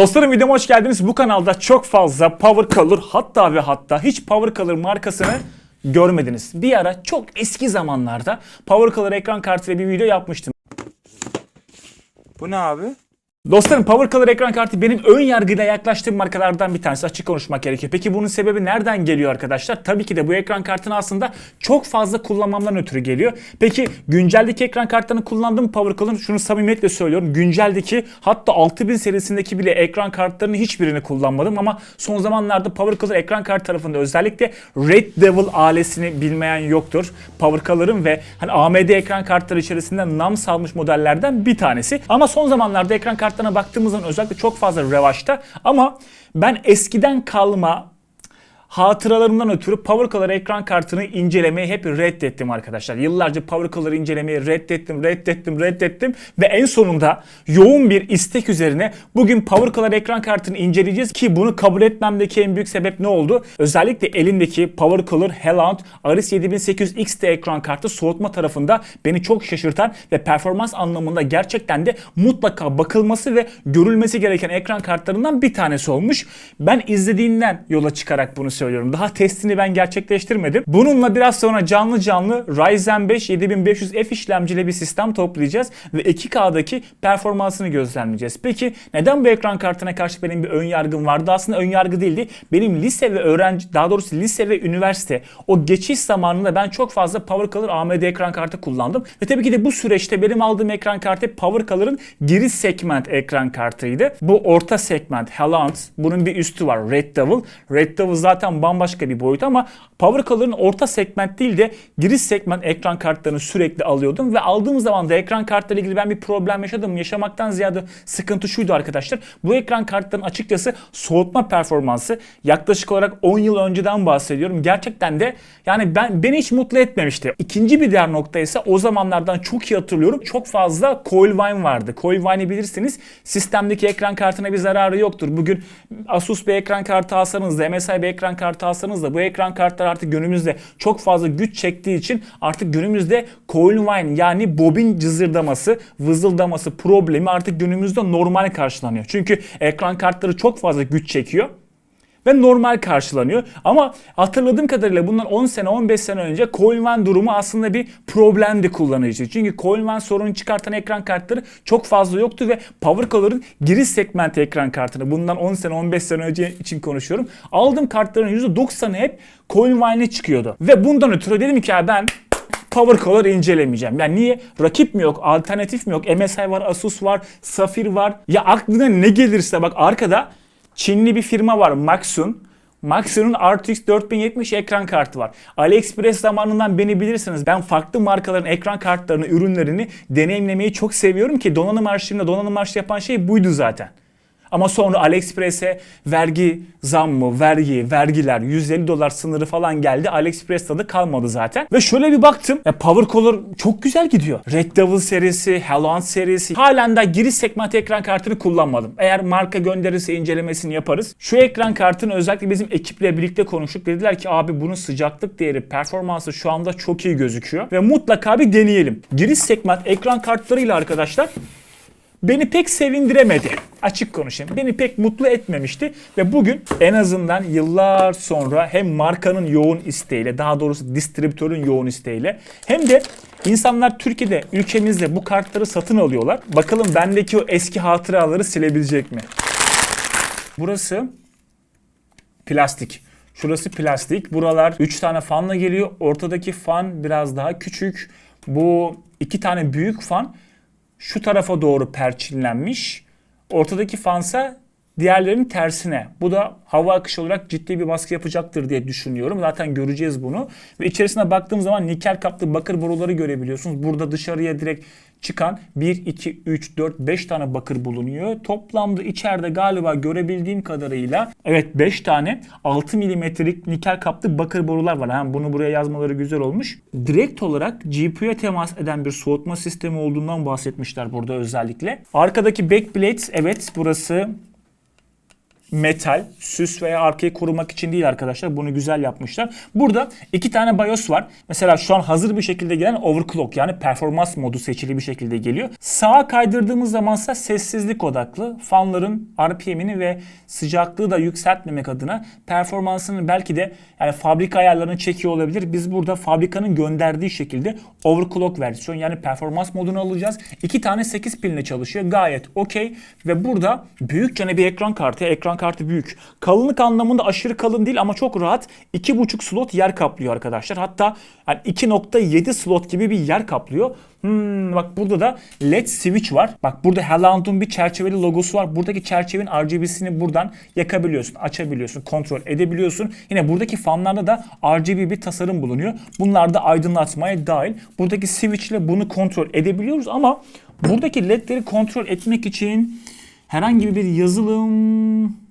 Dostlarım videoma hoş geldiniz. Bu kanalda çok fazla Power Color hatta ve hatta hiç Power Color markasını görmediniz. Bir ara çok eski zamanlarda Power Color ekran kartıyla bir video yapmıştım. Bu ne abi? Dostlarım Power Color ekran kartı benim ön yargıyla yaklaştığım markalardan bir tanesi. Açık konuşmak gerekiyor. Peki bunun sebebi nereden geliyor arkadaşlar? Tabii ki de bu ekran kartını aslında çok fazla kullanmamdan ötürü geliyor. Peki günceldeki ekran kartlarını kullandığım Power Color'ın şunu samimiyetle söylüyorum. Günceldeki hatta 6000 serisindeki bile ekran kartlarının hiçbirini kullanmadım ama son zamanlarda Power Color ekran kart tarafında özellikle Red Devil ailesini bilmeyen yoktur. Power Color'ın ve hani AMD ekran kartları içerisinde nam salmış modellerden bir tanesi. Ama son zamanlarda ekran kartlarına baktığımız zaman özellikle çok fazla revaçta. Ama ben eskiden kalma hatıralarımdan ötürü Power Color ekran kartını incelemeyi hep reddettim arkadaşlar. Yıllarca Power Color incelemeyi reddettim, reddettim, reddettim ve en sonunda yoğun bir istek üzerine bugün Power Color ekran kartını inceleyeceğiz ki bunu kabul etmemdeki en büyük sebep ne oldu? Özellikle elindeki Power Color Hellhound RS 7800 XT ekran kartı soğutma tarafında beni çok şaşırtan ve performans anlamında gerçekten de mutlaka bakılması ve görülmesi gereken ekran kartlarından bir tanesi olmuş. Ben izlediğinden yola çıkarak bunu söylüyorum. Daha testini ben gerçekleştirmedim. Bununla biraz sonra canlı canlı Ryzen 5 7500F işlemcili bir sistem toplayacağız ve 2K'daki performansını gözlemleyeceğiz. Peki neden bu ekran kartına karşı benim bir ön yargım vardı? Aslında ön yargı değildi. Benim lise ve öğrenci daha doğrusu lise ve üniversite o geçiş zamanında ben çok fazla Power Color AMD ekran kartı kullandım. Ve tabii ki de bu süreçte benim aldığım ekran kartı Power Color'ın giriş segment ekran kartıydı. Bu orta segment Hellhound bunun bir üstü var Red Devil. Red Devil zaten bambaşka bir boyut ama Power orta segment değil de giriş segment ekran kartlarını sürekli alıyordum ve aldığım zaman da ekran kartlarıyla ilgili ben bir problem yaşadım. Yaşamaktan ziyade sıkıntı şuydu arkadaşlar. Bu ekran kartlarının açıkçası soğutma performansı yaklaşık olarak 10 yıl önceden bahsediyorum. Gerçekten de yani ben beni hiç mutlu etmemişti. İkinci bir diğer nokta ise o zamanlardan çok iyi hatırlıyorum. Çok fazla coil wine vardı. Coil wine'i bilirsiniz. Sistemdeki ekran kartına bir zararı yoktur. Bugün Asus bir ekran kartı alsanız da MSI bir ekran kartı alsanız da bu ekran kartlar artık günümüzde çok fazla güç çektiği için artık günümüzde coil wine yani bobin cızırdaması, vızıldaması problemi artık günümüzde normal karşılanıyor. Çünkü ekran kartları çok fazla güç çekiyor ve normal karşılanıyor. Ama hatırladığım kadarıyla bundan 10 sene 15 sene önce Coilman durumu aslında bir problemdi kullanıcı. Çünkü Coilman sorunu çıkartan ekran kartları çok fazla yoktu ve Power Color'ın giriş segmenti ekran kartını bundan 10 sene 15 sene önce için konuşuyorum. Aldığım kartların %90'ı hep Coilman'e çıkıyordu. Ve bundan ötürü dedim ki ya ben Power Color incelemeyeceğim. Yani niye? Rakip mi yok? Alternatif mi yok? MSI var, Asus var, Safir var. Ya aklına ne gelirse bak arkada Çinli bir firma var Maxun. Maxun'un RTX 4070 ekran kartı var. AliExpress zamanından beni bilirsiniz. Ben farklı markaların ekran kartlarını, ürünlerini deneyimlemeyi çok seviyorum ki donanım arşivinde donanım arşivi yapan şey buydu zaten. Ama sonra AliExpress'e vergi zammı, vergi, vergiler, 150 dolar sınırı falan geldi. AliExpress tadı kalmadı zaten. Ve şöyle bir baktım. Ya Power Color çok güzel gidiyor. Red Devil serisi, Hellhound serisi. Halen daha giriş segment ekran kartını kullanmadım. Eğer marka gönderirse incelemesini yaparız. Şu ekran kartını özellikle bizim ekiple birlikte konuştuk. Dediler ki abi bunun sıcaklık değeri, performansı şu anda çok iyi gözüküyor. Ve mutlaka bir deneyelim. Giriş segment ekran kartlarıyla arkadaşlar beni pek sevindiremedi. Açık konuşayım. Beni pek mutlu etmemişti ve bugün en azından yıllar sonra hem markanın yoğun isteğiyle, daha doğrusu distribütörün yoğun isteğiyle hem de insanlar Türkiye'de, ülkemizde bu kartları satın alıyorlar. Bakalım bendeki o eski hatıraları silebilecek mi? Burası plastik. Şurası plastik. Buralar 3 tane fanla geliyor. Ortadaki fan biraz daha küçük. Bu iki tane büyük fan şu tarafa doğru perçinlenmiş. Ortadaki fansa diğerlerinin tersine. Bu da hava akışı olarak ciddi bir baskı yapacaktır diye düşünüyorum. Zaten göreceğiz bunu. Ve içerisine baktığım zaman nikel kaplı bakır boruları görebiliyorsunuz. Burada dışarıya direkt çıkan 1, 2, 3, 4, 5 tane bakır bulunuyor. Toplamda içeride galiba görebildiğim kadarıyla evet 5 tane 6 milimetrelik nikel kaplı bakır borular var. Yani bunu buraya yazmaları güzel olmuş. Direkt olarak GPU'ya temas eden bir soğutma sistemi olduğundan bahsetmişler burada özellikle. Arkadaki backplate evet burası metal, süs veya arkayı korumak için değil arkadaşlar. Bunu güzel yapmışlar. Burada iki tane BIOS var. Mesela şu an hazır bir şekilde gelen overclock yani performans modu seçili bir şekilde geliyor. Sağa kaydırdığımız zamansa sessizlik odaklı. Fanların RPM'ini ve sıcaklığı da yükseltmemek adına performansını belki de yani fabrika ayarlarını çekiyor olabilir. Biz burada fabrikanın gönderdiği şekilde overclock versiyon yani performans modunu alacağız. İki tane 8 pilinle çalışıyor. Gayet okey. Ve burada büyükçe bir ekran kartı. Ekran kartı büyük. Kalınlık anlamında aşırı kalın değil ama çok rahat. 2.5 slot yer kaplıyor arkadaşlar. Hatta yani 2.7 slot gibi bir yer kaplıyor. Hmm, bak burada da LED switch var. Bak burada Hellhound'un bir çerçeveli logosu var. Buradaki çerçevenin RGB'sini buradan yakabiliyorsun, açabiliyorsun, kontrol edebiliyorsun. Yine buradaki fanlarda da RGB bir tasarım bulunuyor. Bunlar da aydınlatmaya dahil. Buradaki switch ile bunu kontrol edebiliyoruz ama buradaki ledleri kontrol etmek için herhangi bir yazılım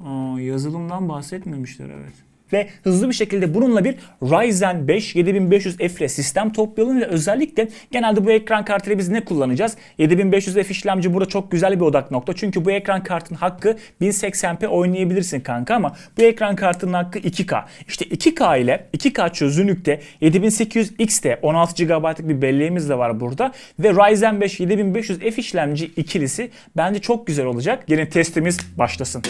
Aa, yazılımdan bahsetmemişler evet. Ve hızlı bir şekilde bununla bir Ryzen 5 7500F ile sistem toplayalım ve özellikle genelde bu ekran kartıyla biz ne kullanacağız? 7500F işlemci burada çok güzel bir odak nokta. Çünkü bu ekran kartın hakkı 1080p oynayabilirsin kanka ama bu ekran kartının hakkı 2K. İşte 2K ile 2K çözünürlükte 7800X'te 16 GB'lık bir belleğimiz de var burada. Ve Ryzen 5 7500F işlemci ikilisi bence çok güzel olacak. Gelin testimiz başlasın.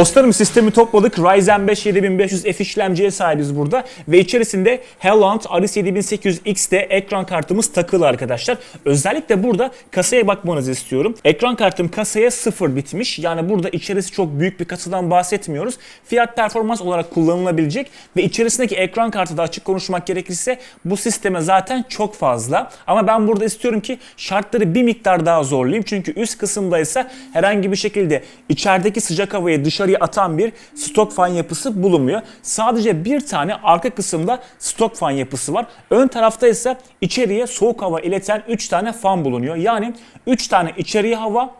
Dostlarım sistemi topladık. Ryzen 5 7500F işlemciye sahibiz burada. Ve içerisinde Hellhound RS 7800X'te ekran kartımız takılı arkadaşlar. Özellikle burada kasaya bakmanızı istiyorum. Ekran kartım kasaya sıfır bitmiş. Yani burada içerisi çok büyük bir kasadan bahsetmiyoruz. Fiyat performans olarak kullanılabilecek ve içerisindeki ekran kartı da açık konuşmak gerekirse bu sisteme zaten çok fazla. Ama ben burada istiyorum ki şartları bir miktar daha zorlayayım. Çünkü üst kısımda ise herhangi bir şekilde içerideki sıcak havayı dışarıya atan bir stok fan yapısı bulunmuyor. Sadece bir tane arka kısımda stok fan yapısı var. Ön tarafta ise içeriye soğuk hava ileten 3 tane fan bulunuyor. Yani 3 tane içeriye hava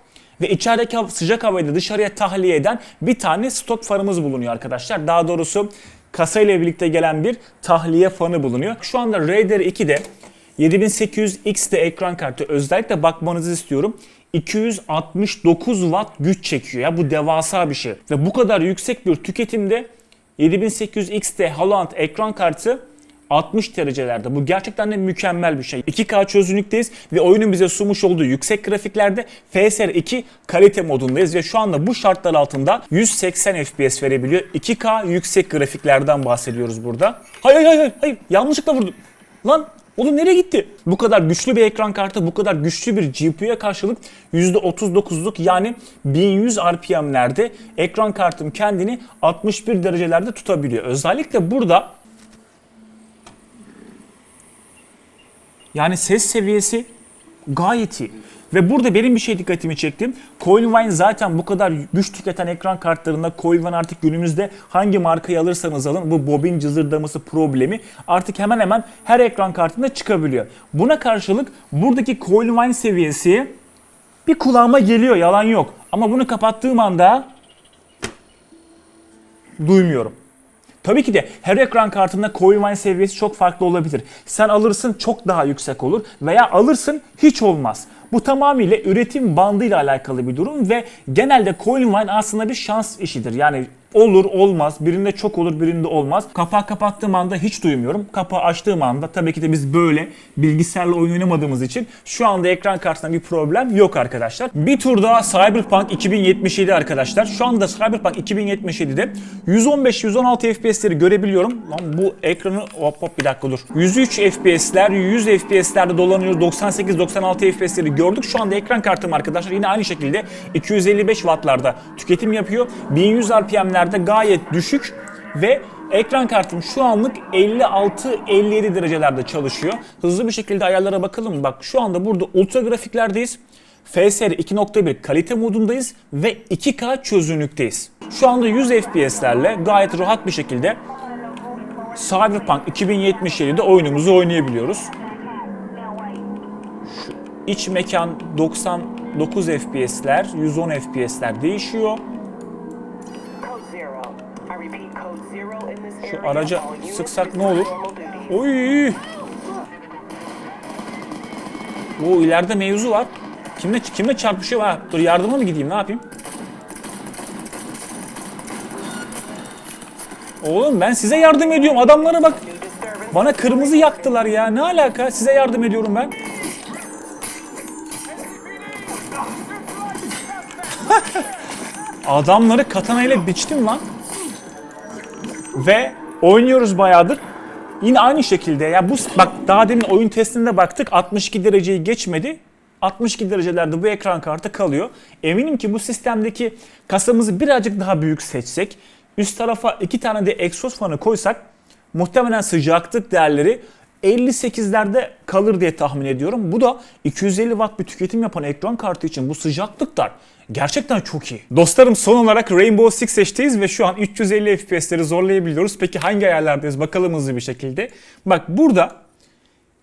ve içerideki sıcak havayı da dışarıya tahliye eden bir tane stok fanımız bulunuyor arkadaşlar. Daha doğrusu kasayla birlikte gelen bir tahliye fanı bulunuyor. Şu anda Raider 2'de 7800X'de ekran kartı özellikle bakmanızı istiyorum. 269 watt güç çekiyor ya bu devasa bir şey. Ve bu kadar yüksek bir tüketimde 7800X'de Haaland ekran kartı 60 derecelerde. Bu gerçekten de mükemmel bir şey. 2K çözünürlükteyiz ve oyunun bize sunmuş olduğu yüksek grafiklerde FSR2 kalite modundayız ve şu anda bu şartlar altında 180 FPS verebiliyor. 2K yüksek grafiklerden bahsediyoruz burada. Hayır hayır hayır hayır yanlışlıkla vurdum. Lan Oğlum nereye gitti? Bu kadar güçlü bir ekran kartı, bu kadar güçlü bir GPU'ya karşılık %39'luk yani 1100 RPM'lerde ekran kartım kendini 61 derecelerde tutabiliyor. Özellikle burada yani ses seviyesi Gayet iyi. Ve burada benim bir şey dikkatimi çektim. Coilvine zaten bu kadar güç tüketen ekran kartlarında Coilvine artık günümüzde hangi markayı alırsanız alın bu bobin cızırdaması problemi artık hemen hemen her ekran kartında çıkabiliyor. Buna karşılık buradaki Coilvine seviyesi bir kulağıma geliyor yalan yok. Ama bunu kapattığım anda duymuyorum. Tabii ki de her ekran kartında Coilvine seviyesi çok farklı olabilir. Sen alırsın çok daha yüksek olur veya alırsın hiç olmaz. Bu tamamıyla üretim bandıyla alakalı bir durum ve genelde Coilvine aslında bir şans işidir. Yani olur olmaz birinde çok olur birinde olmaz. Kapağı kapattığım anda hiç duymuyorum. Kapağı açtığım anda tabii ki de biz böyle bilgisayarla oyun oynamadığımız için şu anda ekran kartında bir problem yok arkadaşlar. Bir tur daha Cyberpunk 2077 arkadaşlar. Şu anda Cyberpunk 2077'de 115-116 FPS'leri görebiliyorum. Lan bu ekranı hop hop bir dakika dur. 103 FPS'ler, 100 FPS'lerde dolanıyoruz. 98-96 FPS'leri gördük. Şu anda ekran kartım arkadaşlar yine aynı şekilde 255 wattlarda tüketim yapıyor. 1100 RPM'lerde gayet düşük ve ekran kartım şu anlık 56-57 derecelerde çalışıyor. Hızlı bir şekilde ayarlara bakalım. Bak şu anda burada ultra grafiklerdeyiz. FSR 2.1 kalite modundayız ve 2K çözünürlükteyiz. Şu anda 100 FPS'lerle gayet rahat bir şekilde Cyberpunk 2077'de oyunumuzu oynayabiliyoruz. İç mekan 99 FPS'ler, 110 FPS'ler değişiyor. Şu araca sıksak ne olur? Oy! O ileride mevzu var. Kimle kimle çarpışıyor ha? Dur yardıma mı gideyim? Ne yapayım? Oğlum ben size yardım ediyorum. Adamlara bak. Bana kırmızı yaktılar ya. Ne alaka? Size yardım ediyorum ben. Adamları katana ile biçtim lan. Ve oynuyoruz bayağıdır. Yine aynı şekilde ya bu bak daha demin oyun testinde baktık 62 dereceyi geçmedi. 62 derecelerde bu ekran kartı kalıyor. Eminim ki bu sistemdeki kasamızı birazcık daha büyük seçsek, üst tarafa iki tane de egzoz fanı koysak muhtemelen sıcaklık değerleri 58'lerde kalır diye tahmin ediyorum. Bu da 250 watt bir tüketim yapan ekran kartı için bu sıcaklıklar gerçekten çok iyi. Dostlarım son olarak Rainbow Six seçtiyiz ve şu an 350 FPS'leri zorlayabiliyoruz. Peki hangi ayarlardayız bakalım hızlı bir şekilde. Bak burada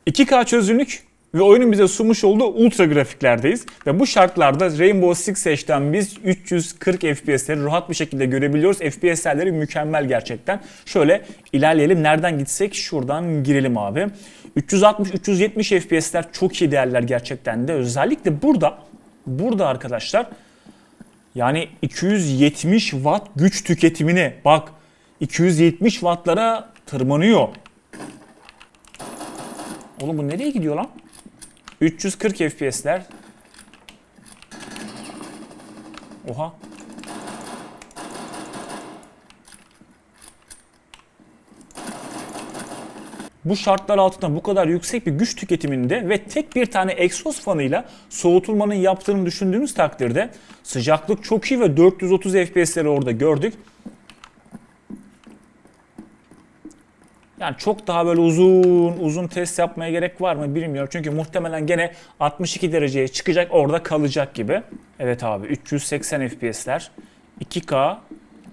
2K çözünürlük ve oyunun bize sunmuş olduğu ultra grafiklerdeyiz. Ve bu şartlarda Rainbow Six Siege'den biz 340 FPS'leri rahat bir şekilde görebiliyoruz. FPS değerleri mükemmel gerçekten. Şöyle ilerleyelim. Nereden gitsek şuradan girelim abi. 360-370 FPS'ler çok iyi değerler gerçekten de. Özellikle burada, burada arkadaşlar yani 270 watt güç tüketimine bak 270 wattlara tırmanıyor. Oğlum bu nereye gidiyor lan? 340 FPS'ler. Oha. Bu şartlar altında bu kadar yüksek bir güç tüketiminde ve tek bir tane egzoz fanıyla soğutulmanın yaptığını düşündüğünüz takdirde sıcaklık çok iyi ve 430 FPS'leri orada gördük. Yani çok daha böyle uzun uzun test yapmaya gerek var mı bilmiyorum. Çünkü muhtemelen gene 62 dereceye çıkacak orada kalacak gibi. Evet abi 380 FPS'ler 2K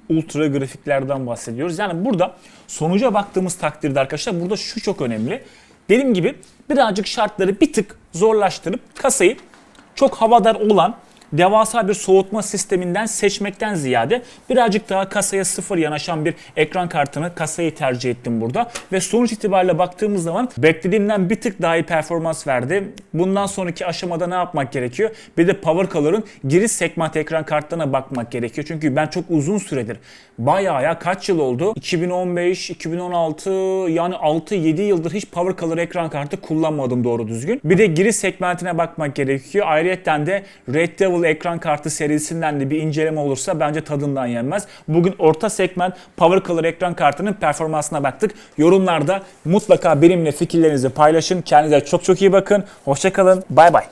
ultra grafiklerden bahsediyoruz. Yani burada sonuca baktığımız takdirde arkadaşlar burada şu çok önemli. Dediğim gibi birazcık şartları bir tık zorlaştırıp kasayı çok havadar olan devasa bir soğutma sisteminden seçmekten ziyade birazcık daha kasaya sıfır yanaşan bir ekran kartını kasayı tercih ettim burada. Ve sonuç itibariyle baktığımız zaman beklediğimden bir tık daha iyi performans verdi. Bundan sonraki aşamada ne yapmak gerekiyor? Bir de Power Color'ın giriş segment ekran kartlarına bakmak gerekiyor. Çünkü ben çok uzun süredir bayağı ya kaç yıl oldu? 2015, 2016 yani 6-7 yıldır hiç Power Color ekran kartı kullanmadım doğru düzgün. Bir de giriş segmentine bakmak gerekiyor. Ayrıca de Red Devil ekran kartı serisinden de bir inceleme olursa bence tadından yenmez. Bugün orta segment Power Color ekran kartının performansına baktık. Yorumlarda mutlaka benimle fikirlerinizi paylaşın. Kendinize çok çok iyi bakın. Hoşçakalın. Bay bay.